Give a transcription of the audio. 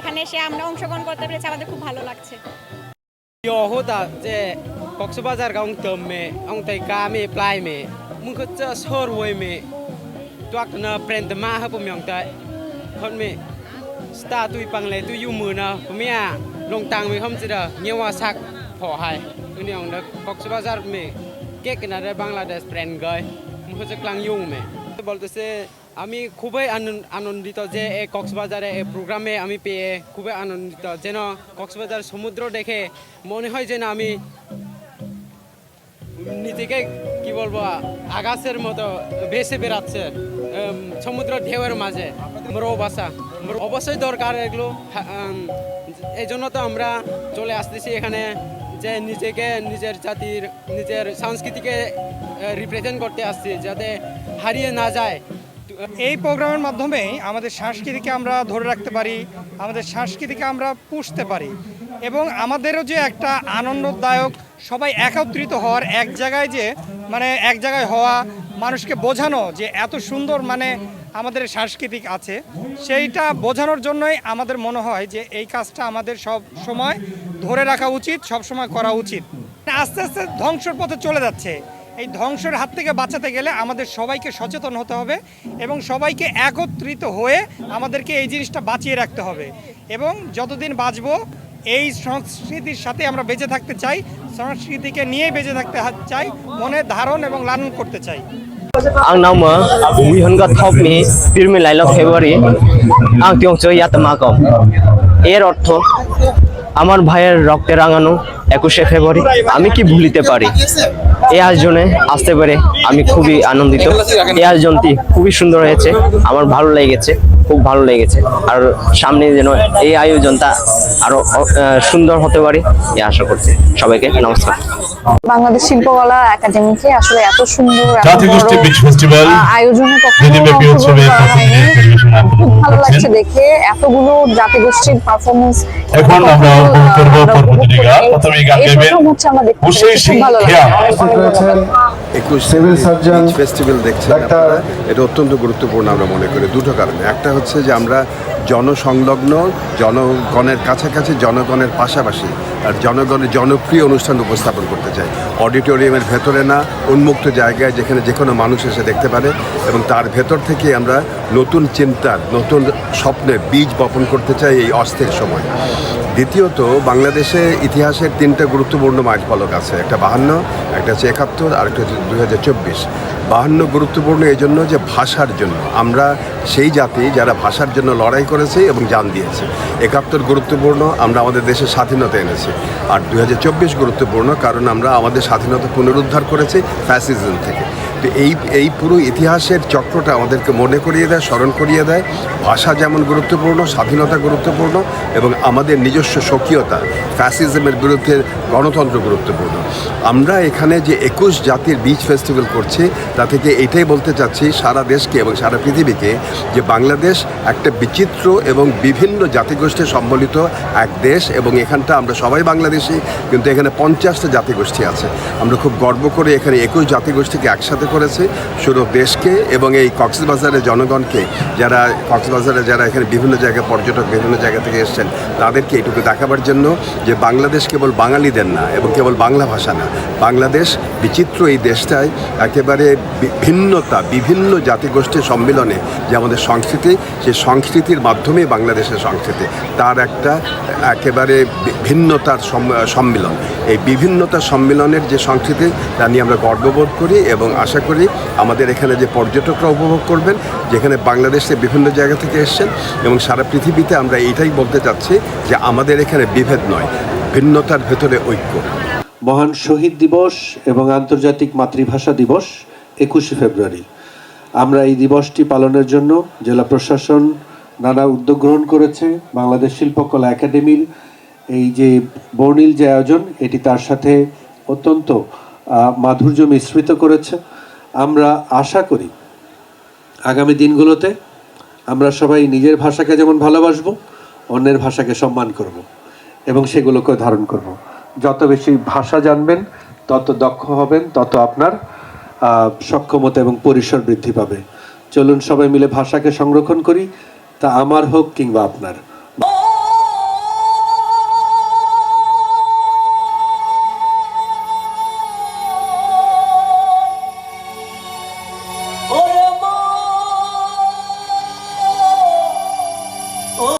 এখানে এসে আমরা অংশগ্রহণ করতে পেরেছি আমাদের খুব ভালো লাগছে cha sor hoi me tuak na prent ma ha pum yong tai khon me sta tui pang le tu yu mu na pumia long tang me khom chida nyewa sak pho hai tu ni ong da bazar me ke kena da bangladesh prent gai mung ko cha klang yung me বলতেছে আমি খুবই আনন- আনন্দিত যে এই কক্সবাজারে এই প্রোগ্রামে আমি পেয়ে খুবই আনন্দিত। যেন কক্সবাজার সমুদ্র দেখে মনে হয় যেন আমি নিজেকে, কি বলব, আকাশের মতো ভেসে বেড়াচ্ছে সমুদ্র ঢেউয়ের মাঝে। মোর বাসা। অবশ্যই দরকার এগুলো। এই জন্য তো আমরা চলে আসতেছি এখানে যে নিজেকে, নিজের জাতির, নিজের সংস্কৃতিকে রিপ্রেজেন্ট করতে আসছি, যাতে হারিয়ে না যায়। এই প্রোগ্রামের মাধ্যমে আমাদের সংস্কৃতিকে আমরা ধরে রাখতে পারি, আমাদের সংস্কৃতিকে আমরা পুষতে পারি এবং আমাদেরও যে একটা আনন্দদায়ক, সবাই একত্রিত হওয়ার এক জায়গায় যে মানে এক জায়গায় হওয়া, মানুষকে বোঝানো যে এত সুন্দর মানে আমাদের সাংস্কৃতিক আছে, সেইটা বোঝানোর জন্যই আমাদের মনে হয় যে এই কাজটা আমাদের সব সময় ধরে রাখা উচিত, সব সময় করা উচিত। আস্তে আস্তে ধ্বংসের পথে চলে যাচ্ছে। এই ধ্বংসের হাত থেকে বাঁচাতে গেলে আমাদের সবাইকে সচেতন হতে হবে এবং সবাইকে একত্রিত হয়ে আমাদেরকে এই জিনিসটা বাঁচিয়ে রাখতে হবে। এবং যতদিন বাঁচবো, এই সংস্কৃতির সাথে আমরা বেঁচে থাকতে চাই, সংস্কৃতিকে নিয়ে বেঁচে থাকতে চাই, মনে, ধারণ এবং লালন করতে চাই। Ang nama Wihanga Thop ni Pirmi এর অর্থ আমার ভাইয়ের রক্তে রাঙানো একুশে ফেব্রুয়ারি আমি কি ভুলিতে পারি? এই আয়োজনে আসতে পেরে আমি খুবই আনন্দিত। এই আয়োজনটি খুবই সুন্দর হয়েছে আমার ভালো লেগেছে খুব ভালো লেগেছে। আর সামনে যেন এই আয়োজনটা আরও আহ, সুন্দর হতে পারে এই আশা করছি। সবাইকে নমস্কার। বাংলাদেশ শিল্পকলা একাডেমিকে আসলে এত সুন্দর আয়োজনে কখনো ভালো। লাগছে দেখে এতগুলো জাতিগোষ্ঠীর পারফরমেন্স এখন আমরা উপভোগ করব পর গান প্রথমে গান গাইবেন ভালো সিং লাগছে। খেয়া। একুশ সিভিল সার্জন, ফেস্টিভ্যাল দেখছেন। এটা অত্যন্ত গুরুত্বপূর্ণ আমরা মনে করি দুটো কারণে। একটা হচ্ছে যে আমরা জনসংলগ্ন জনগণের কাছাকাছি জনগণের পাশাপাশি আর জনগণের জনপ্রিয় অনুষ্ঠান উপস্থাপন করতে চাই। অডিটোরিয়ামের ভেতরে না উন্মুক্ত জায়গায় যেখানে যে কোনো মানুষ এসে দেখতে পারে এবং তার ভেতর থেকে আমরা নতুন চিন্তার নতুন স্বপ্নের বীজ বপন করতে চাই এই অস্থির সময়। দ্বিতীয়ত, বাংলাদেশে ইতিহাসের তিনটা গুরুত্বপূর্ণ মাইল ফলক আছে। একটা বাহান্ন, একটা হচ্ছে একাত্তর, আর একটা হচ্ছে দুই হাজার চব্বিশ। বাহান্ন গুরুত্বপূর্ণ এই জন্য যে ভাষার জন্য। আমরা সেই জাতি যারা ভাষার জন্য লড়াই করেছে এবং জান দিয়েছে। একাত্তর গুরুত্বপূর্ণ, আমরা আমাদের দেশের স্বাধীনতা এনেছি। আর দুই হাজার চব্বিশ গুরুত্বপূর্ণ কারণ আমরা আমাদের স্বাধীনতা পুনরুদ্ধার করেছি ফ্যাসিজম থেকে। তো এই এই পুরো ইতিহাসের চক্রটা আমাদেরকে মনে করিয়ে দেয়, স্মরণ করিয়ে দেয়। ভাষা যেমন গুরুত্বপূর্ণ, স্বাধীনতা গুরুত্বপূর্ণ এবং আমাদের নিজস্ব স্বকীয়তা ফ্যাসিজমের বিরুদ্ধে গণতন্ত্র গুরুত্বপূর্ণ। আমরা এখানে যে একুশ জাতির বিচ ফেস্টিভ্যাল করছি তা থেকে এটাই বলতে চাচ্ছি সারা দেশকে এবং সারা পৃথিবীকে যে বাংলাদেশ একটা বিচিত্র এবং বিভিন্ন জাতিগোষ্ঠী সম্বলিত এক দেশ এবং এখানটা আমরা সবাই বাংলাদেশি, কিন্তু এখানে পঞ্চাশটা জাতিগোষ্ঠী আছে। আমরা খুব গর্ব করে এখানে একুশ জাতিগোষ্ঠীকে একসাথে করেছি। শুধু দেশকে এবং এই কক্সবাজারের জনগণকে, যারা কক্সবাজারে যারা এখানে বিভিন্ন জায়গায় পর্যটক বিভিন্ন জায়গা থেকে এসছেন, তাদেরকে এটুকু দেখাবার জন্য যে বাংলাদেশ কেবল বাঙালিদের না এবং কেবল বাংলা ভাষা না, বাংলাদেশ বিচিত্র এই দেশটায় একেবারে ভিন্নতা, বিভিন্ন জাতিগোষ্ঠীর সম্মিলনে যে আমাদের সংস্কৃতি সেই সংস্কৃতির মাধ্যমে বাংলাদেশের সংস্কৃতি, তার একটা একেবারে ভিন্নতার সম- সম্মিলন। এই বিভিন্নতার সম্মিলনের যে সংস্কৃতি, তা নিয়ে আমরা গর্ববোধ করি এবং আশা করি আমাদের এখানে যে পর্যটকরা উপভোগ করবেন, যেখানে বাংলাদেশে বিভিন্ন জায়গা থেকে এসছেন এবং সারা পৃথিবীতে আমরা এইটাই বলতে চাচ্ছি যে আমাদের এখানে বিভেদ নয়, ভিন্নতার ভেতরে ঐক্য। মহান শহীদ দিবস এবং আন্তর্জাতিক মাতৃভাষা দিবস একুশে ফেব্রুয়ারি। আমরা এই দিবসটি পালনের জন্য জেলা প্রশাসন নানা উদ্যোগ গ্রহণ করেছে। বাংলাদেশ শিল্পকলা একাডেমির এই যে বর্ণিল যে আয়োজন, এটি তার সাথে অত্যন্ত মাধুর্য মিশ্রিত করেছে। আমরা আশা করি আগামী দিনগুলোতে আমরা সবাই নিজের ভাষাকে যেমন ভালোবাসব, অন্যের ভাষাকে সম্মান করব এবং সেগুলোকে ধারণ করব। যত বেশি ভাষা জানবেন, তত দক্ষ হবেন, তত আপনার সক্ষমতা এবং পরিসর বৃদ্ধি পাবে। চলুন সবাই মিলে ভাষাকে সংরক্ষণ করি। তা আমার হোক কিংবা আপনার।